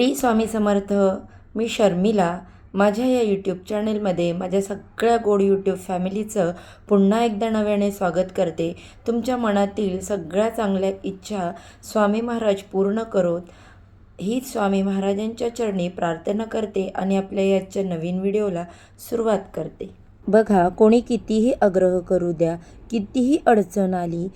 T Swami Samarth मी शर्मिला. माझ्या या YouTube चॅनेलमध्ये माझ्या सगळ्या गोड यूट्यूब फॅमिलीचं पुन्हा एकदा नव्याने स्वागत करते. तुमच्या मनातील सगळ्या चांगल्या इच्छा स्वामी महाराज पूर्ण करोत. हीच स्वामी महाराजांच्या चरणी प्रार्थना करते आणि आपल्या याच्या नवीन व्हिडिओला सुरुवात करते. बघा कोणी कितीही आग्रह करू द्या कितीही अडचण आली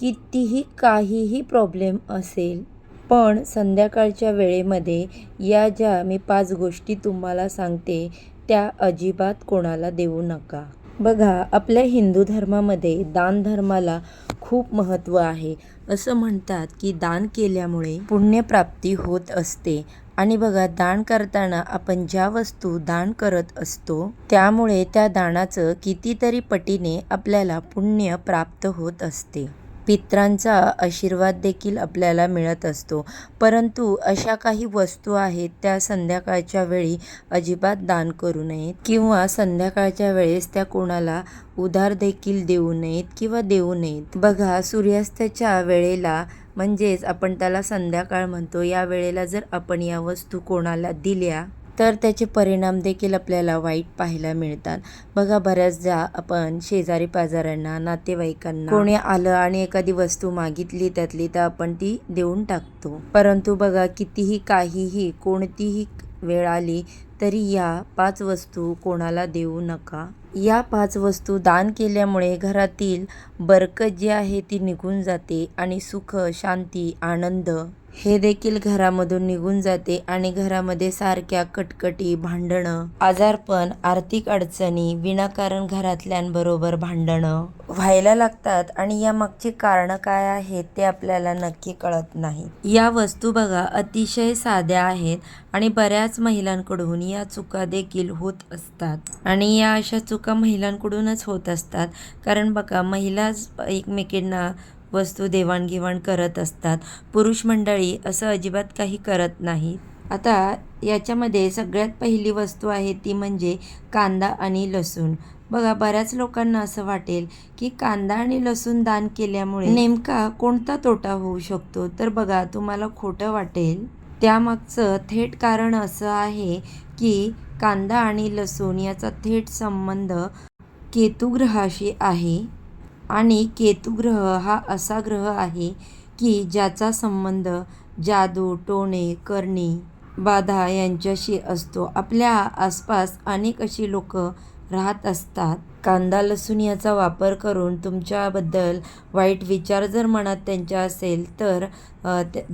कितीही काहीही प्रॉब्लेम असेल पण संध्याकाळच्या वेळेमध्ये या ज्या मी पाच गोष्टी तुम्हाला सांगते त्या अजिबात कोणाला देऊ नका. बघा आपल्या हिंदू धर्मामध्ये दान धर्माला खूप महत्त्व आहे. असं म्हणतात की दान केल्यामुळे पुण्यप्राप्ती होत असते. आणि बघा दान करताना आपण ज्या वस्तू दान करत असतो त्यामुळे त्या दानाचं कितीतरी पटीने आपल्याला पुण्य प्राप्त होत असते. पित्रांचा आशीर्वाद देखील आपल्याला मिळत असतो. परंतु अशा काही वस्तू आहेत त्या संध्याकाळच्या वेळी अजिबात दान करू नयेत किंवा संध्याकाळच्या वेळेस त्या कोणाला उधार देखील देऊ नयेत किंवा देऊ नयेत. बघा सूर्यास्ताच्या वेळेला म्हणजेच आपण त्याला संध्याकाळ म्हणतो. या वेळेला जर आपण या वस्तू कोणाला दिल्या तर त्याचे परिणाम देखील आपल्याला वाईट पाहायला मिळतात. बघा बऱ्याचदा आपण शेजारी पाजाऱ्यांना नातेवाईकांना कोणी आलं आणि एखादी वस्तू मागितली त्यातली तर आपण ती देऊन टाकतो. परंतु बघा कितीही काहीही कोणतीही वेळ आली तरी या पाच वस्तू कोणाला देऊ नका. या पाच वस्तू दान केल्यामुळे घरातील बरकत जी आहे ती निघून जाते आणि सुख शांती आनंद हे देखील घरामधून निघून जाते आणि घरामध्ये सारख्या कटकटी भांडणं आजारपण आर्थिक अडचणी विनाकारण घरातल्यांबरोबर भांडणं व्हायला लागतात. आणि या मागची कारणं काय आहेत ते आपल्याला नक्की कळत नाही. या वस्तू बघा अतिशय साध्या आहेत आणि बऱ्याच महिलांकडून या चुका देखील होत असतात. आणि या अशा चुका महिलांकडूनच होत असतात. कारण बघा महिलाच एकमेकींना वस्तू देवाणघेवाण करत असतात. पुरुष मंडळी असं अजिबात काही करत नाहीत. आता याच्यामध्ये सगळ्यात पहिली वस्तू आहे ती म्हणजे कांदा आणि लसूण. बघा बऱ्याच लोकांना असं वाटेल की कांदा आणि लसूण दान केल्यामुळे नेमका कोणता तोटा होऊ शकतो? तर बघा तुम्हाला खोटं वाटेल. त्यामागचं थेट कारण असं आहे की कांदा आणि लसूण याचा थेट संबंध केतुग्रहाशी आहे. आणि केतुग्रह हा असा ग्रह आहे की ज्याचा संबंध जादू टोणे करणे बाधा यांच्याशी असतो. आपल्या आसपास अनेक अशी लोक राहत असतात. कांदा लसूण याचा वापर करून तुमच्याबद्दल वाईट विचार जर मनात त्यांच्या असेल तर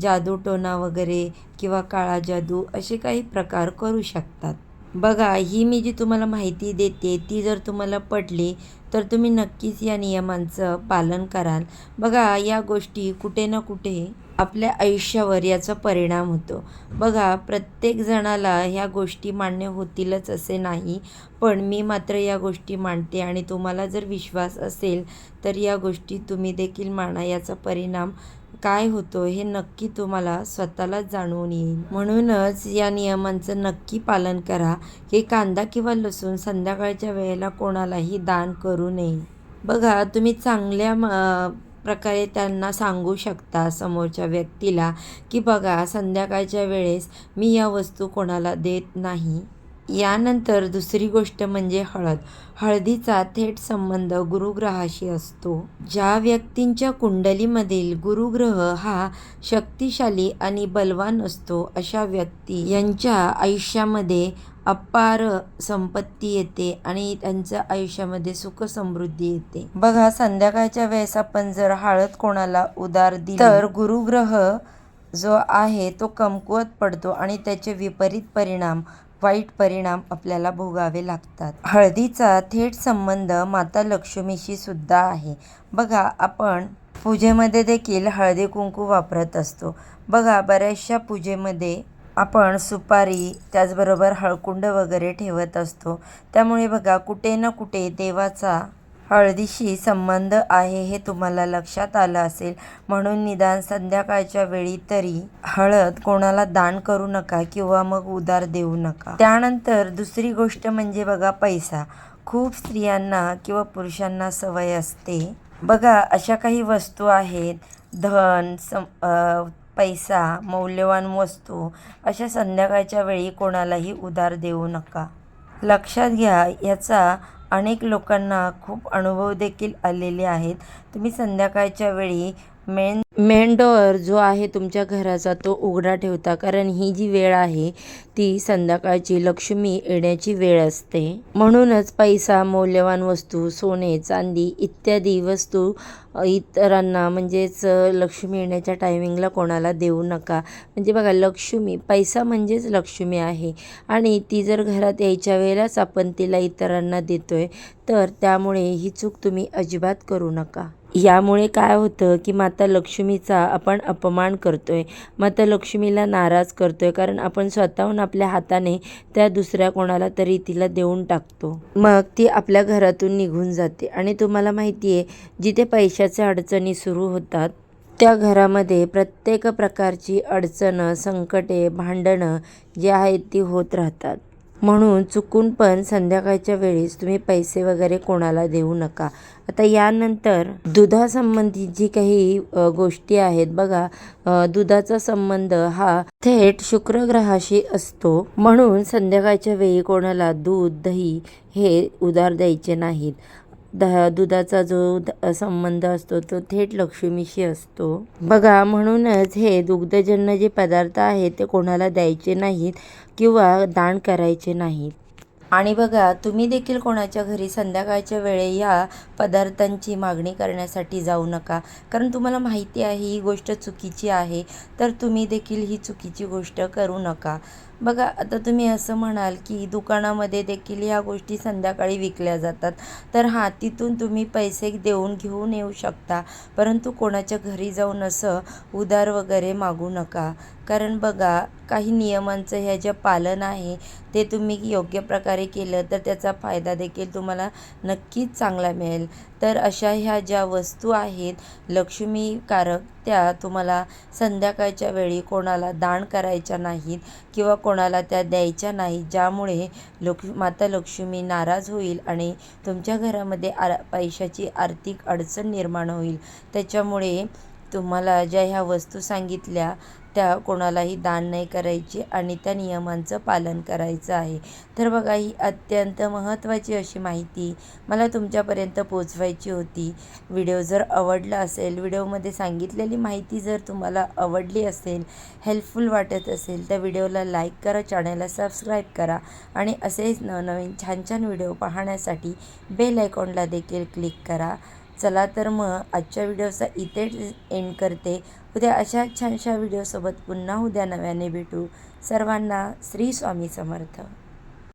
जादू टोना वगैरे किंवा काळा जादू असे काही प्रकार करू शकतात. बघा ही मी जी तुम्हाला माहिती देते ती जर तुम्हाला पटली तर तुम्ही नक्कीच या नियमांचं पालन कराल. बघा या गोष्टी कुठे ना कुठे आपल्या आयुष्यावर याचा परिणाम होतो. बघा प्रत्येक जणाला ह्या गोष्टी मान्य होतीलच असे नाही पण मी मात्र या गोष्टी मांडते आणि तुम्हाला जर विश्वास असेल तर या गोष्टी तुम्ही देखील माना. याचा परिणाम काय होतो हे नक्की तुम्हाला स्वतःलाच जाणून येईल. म्हणूनच या नियमांचं नक्की पालन करा. की कांदा किंवा लसूण संध्याकाळच्या वेळेला कोणालाही दान करू नये. बघा तुम्ही चांगल्या प्रकारे त्यांना सांगू शकता समोरच्या व्यक्तीला की बघा संध्याकाळच्या वेळेस मी या वस्तू कोणाला देत नाही. यानंतर दुसरी गोष्ट म्हणजे हळद. हळदीचा थेट संबंध गुरुग्रहाशी असतो. ज्या व्यक्तींच्या कुंडलीमधील गुरुग्रह हा शक्तिशाली आणि बलवान असतो अशा व्यक्ती यांच्या आयुष्यामध्ये अपार संपत्ती येते आणि त्यांच्या आयुष्यामध्ये सुख समृद्धी येते. बघा संध्याकाळच्या वेळेस आपण जर हळद कोणाला उदार दिली तर गुरुग्रह जो आहे तो कमकुवत पडतो आणि त्याचे विपरीत परिणाम वाईट परिणाम आपल्याला भोगावे लागतात. हळदीचा थेट संबंध माता लक्ष्मीशी सुद्धा आहे. बघा आपण पूजेमध्ये देखील हळदी कुंकू वापरत असतो. बघा बऱ्याचशा पूजेमध्ये आपण सुपारी त्याचबरोबर हळकुंड वगैरे ठेवत असतो. त्यामुळे बघा कुठे ना कुठे देवाचा हळदीशी संबंध आहे हे तुम्हाला लक्षात आलं असेल. म्हणून निदान संध्याकाळच्या वेळी तरी हळद कोणाला दान करू नका किंवा मग उधार देऊ नका. त्यानंतर दुसरी गोष्ट म्हणजे बघा पैसा. खूप स्त्रियांना किंवा पुरुषांना सवय असते. बघा अशा काही वस्तू आहेत. धन सम पैसा मौल्यवान वस्तू. अशा संध्याकाळच्या वेळी कोणालाही उधार देऊ नका. लक्षात घ्या याचा अनेक लोकांना खूप अनुभव देखील आलेले आहेत. तुम्ही संध्याकाळच्या वेळी मेन मेन डोअर जो आहे तुमच्या घराचा तो उघडा ठेवता कारण ही जी वेळ आहे ती संध्याकाळची लक्ष्मी येण्याची वेळ असते. म्हणूनच पैसा मौल्यवान वस्तू सोने चांदी इत्यादी वस्तू इतरांना म्हणजेच लक्ष्मी येण्याच्या टायमिंगला कोणाला देऊ नका. म्हणजे बघा लक्ष्मी पैसा म्हणजेच लक्ष्मी आहे. आणि ती जर घरात यायच्या वेळेलाच आपण तिला इतरांना देतोय तर त्यामुळे ही चूक तुम्ही अजिबात करू नका. यामुळे काय होतं की माता लक्ष्मीचा आपण अपमान करतो आहे माता लक्ष्मीला नाराज करतो आहे कारण आपण स्वतःहून आपल्या हाताने त्या दुसऱ्या कोणाला तरी तिला देऊन टाकतो. मग ती आपल्या घरातून निघून जाते. आणि तुम्हाला माहिती आहे जिथे पैशाच्या अडचणी सुरू होतात त्या घरामध्ये प्रत्येक प्रकारची अडचणं संकटे भांडणं जी आहेत ती होत राहतात. म्हणून चुकून पण संध्याकाळच्या वेळेस तुम्ही पैसे वगैरे कोणाला देऊ नका. आता यानंतर दुधासंबंधी जी काही गोष्टी आहेत बघा दुधाचा संबंध हा थेट शुक्र ग्रहाशी असतो. म्हणून संध्याकाळच्या वेळी कोणाला दूध दही हे उधार द्यायचे नाहीत. द दुधाचा जो द- संबंध असतो तो थेट लक्ष्मीशी असतो. बघा म्हणूनच हे दुग्धजन्य जे पदार्थ आहेत ते कोणाला द्यायचे नाहीत किंवा दान करायचे नाहीत. आणि बघा तुम्ही देखील कोणाच्या घरी संध्याकाळच्या वेळे या पदार्थांची मागणी करण्यासाठी जाऊ नका. कारण तुम्हाला माहिती आहे ही गोष्ट चुकीची आहे तर तुम्ही देखील ही चुकीची गोष्ट करू नका. बघा आता तुम्ही असं म्हणाल की दुकानामध्ये देखील ह्या गोष्टी संध्याकाळी विकल्या जातात. तर हां तिथून तुम्ही पैसे देऊन घेऊन येऊ शकता. परंतु कोणाच्या घरी जाऊन असं उधार वगैरे मागू नका. कारण बघा काही नियमांचं ह्या ज्या पालन आहे ते तुम्ही योग्य प्रकारे केलं तर त्याचा फायदा देखील तुम्हाला नक्कीच चांगला मिळेल. तर अशा ह्या ज्या वस्तू आहेत लक्ष्मीकारक त्या तुम्हाला संध्याकाळच्या वेळी कोणाला दान करायच्या नाहीत किंवा कोणाला त्या द्यायच्या नाही ज्यामुळे लक्ष माता लक्ष्मी नाराज होईल आणि तुमच्या घरामध्ये आर पैशाची आर्थिक अडचण निर्माण होईल. त्याच्यामुळे तुम्हाला ज्या ह्या वस्तू सांगितल्या त्या कोणालाही दान नाही करायची आणि त्या नियमांचं पालन करायचं आहे. तर बघा ही अत्यंत महत्त्वाची अशी माहिती मला तुमच्यापर्यंत पोचवायची होती. व्हिडिओ जर आवडला असेल व्हिडिओमध्ये सांगितलेली माहिती जर तुम्हाला आवडली असेल हेल्पफुल वाटत असेल तर व्हिडिओला लाईक करा चॅनलला सबस्क्राईब करा आणि असेच नवनवीन छान छान व्हिडिओ पाहण्यासाठी बेल आयकॉनला देखील क्लिक करा. चला तर मग आजच्या व्हिडिओचा इथे एंड करते. उद्या अशा छानशा व्हिडिओसोबत पुन्हा उद्या नव्याने भेटू. सर्वांना श्री स्वामी समर्थ.